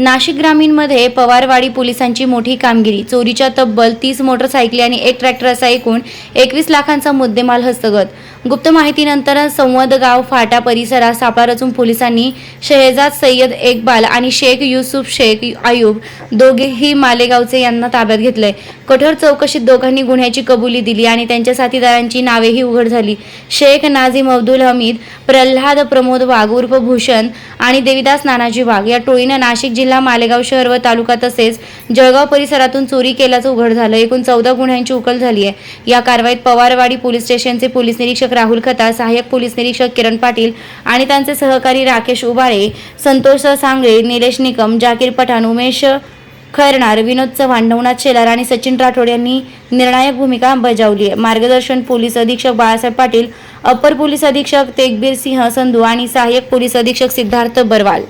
नाशिक ग्रामीणमध्ये पवारवाडी पोलिसांची मोठी कामगिरी. चोरीच्या तब्बल तीस मोटरसायकली आणि एक ट्रॅक्टर असा एकूण एकवीस लाखांचा मुद्देमाल हस्तगत. गुप्त माहितीनंतर संवद गाव फाटा परिसरात सापळा रचून पोलिसांनी शहेजाद सय्यद एकबाल आणि शेख युसुफ शेख आयुब दोघेही मालेगावचे यांना ताब्यात घेतलंय. कठोर चौकशीत दोघांनी गुन्ह्याची कबुली दिली आणि त्यांच्या साथीदारांची नावेही उघड झाली. शेख नाझीम अब्दुल हमीद प्रल्हाद प्रमोद वाघ उर्फ भूषण आणि देविदास नानाजी वाघ या टोळीनं नाशिक जिल्हा मालेगाव शहर व तालुका तसेच जळगाव परिसरातून चोरी केल्याचं उघड झालं. एकूण चौदा गुन्ह्यांची उकल झाली आहे या कारवाईत पवारवाडी पोलीस स्टेशनचे पोलीस निरीक्षक राहुल खता सहाय्यक पोलीस निरीक्षक किरण पाटील आणि त्यांचे सहकारी राकेश उबाळे संतोष सांगळे निलेश निकम जाकीर पठाण उमेश खैरणार विनोद चव्हाण नवनाथ शेलार आणि सचिन राठोड यांनी निर्णायक भूमिका बजावली. आहे मार्गदर्शन पोलीस अधीक्षक बाळासाहेब पाटील अप्पर पोलीस अधीक्षक तेगबीर सिंह संधू आणि सहाय्यक पोलीस अधीक्षक सिद्धार्थ बरवाल.